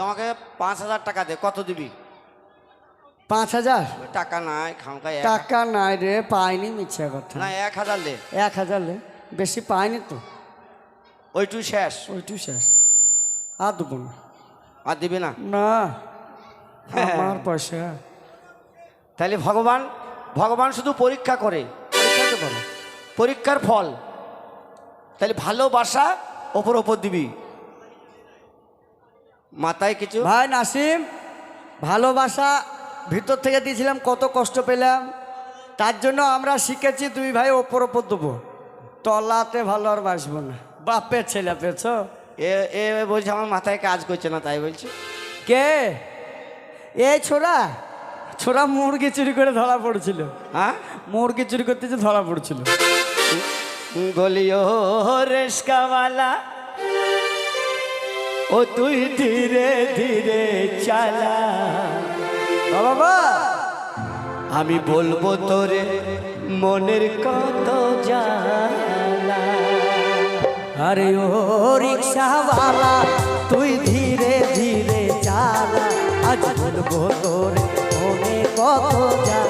তোমাকে পাঁচ হাজার টাকা দে। কত দিবি? পাঁচ হাজার? টাকা নাই খামকা এক টাকা নাই রে পাইনি মিথ্যা কথা। না এক হাজার দে। এক হাজার লে বেশি পাইনি তো। ওইটু শেষ। ওইটু শেষ। আর দেবো না। আর দিবি না? না। আমার পয়সা। তাহলে ভগবান ভগবান শুধু পরীক্ষা করে। পরীক্ষার ফল। তাহলে ভালোবাসা ওপর ওপর দিবি। মাথায় কিছু? ভাই নাসিম ভালোবাসা ভিতর থেকে দিয়েছিলাম কত কষ্ট পেলাম। তার জন্য আমরা শিখেছি দুই ভাই ওপর ওপর দেবো। তলাতে ভালো আর বাসবো না। বাপের ছেলে পেয়েছ? এ এ বলছে আমার মাথায় কাজ করছে না তাই বলছে। কে? এই ছোড়া? ছোড়া মুরগি চুরি করে ধরা পড়ছিল। হ্যাঁ? মুরগি চুরি করতেছে ধরা পড়ছিল। বলিও রেস্কাওয়ালা ও তুই ধীরে ধীরে চালা। বাবা আমি বলব তোরে, মনের কত জালা আরে ও রিক্সাওয়ালা, তুই ধীরে ধীরে চালা। আজ বলব তোর, মনে কত জানা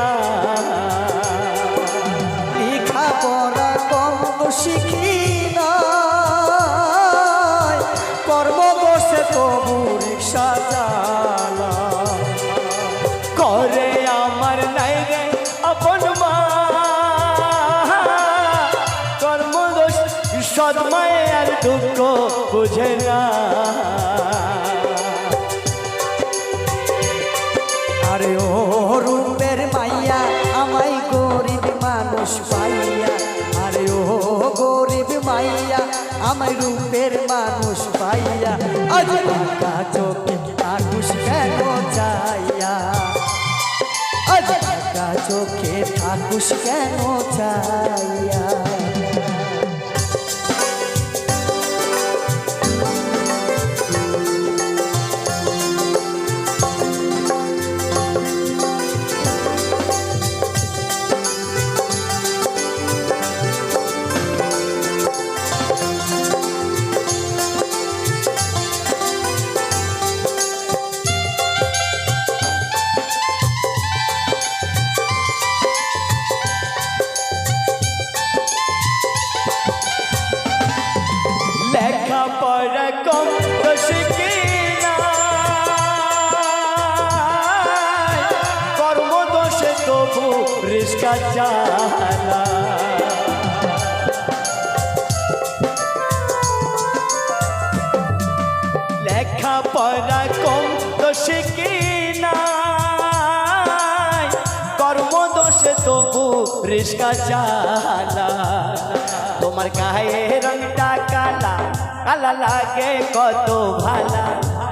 আর দুঃখ বোঝে না। আরে ও রূপের মাইয়া, আমায় গরিব মানুষ পাইয়া। আরে ও গরিব মাইয়া, আমায় রূপের মানুষ পাইয়া। আজ টাকা চোখে আকুশ কেন চাইয়া আজ টাকা চোখে আকুশ কেন চাইয়া রিস্কা চালা লেখা পড়া কম দোষ কি না কর্ম দোষে তবু রিস্কা চালা তোমার গায়ে রংটা কালা কালা লাগে কত ভালা।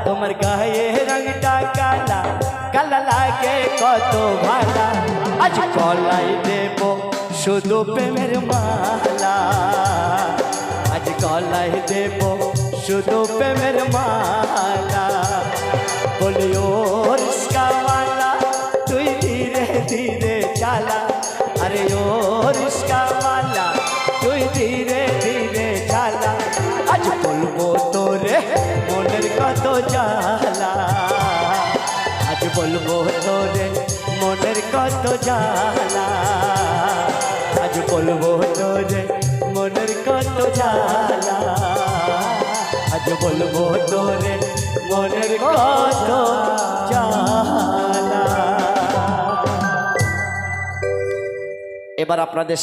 তোমার গায়ে রংটা কালা কালা লাগে কত ভালা। আজ কলাই দেব শুধু প্রেমের মালা। আজ কলাই দেব শুধু প্রেমের মালা। বলি জ্বালা আজ বলব তোরে, মনের কত জালা। আজ বলব তোরে, মনের কত জালা। এবার আপনাদের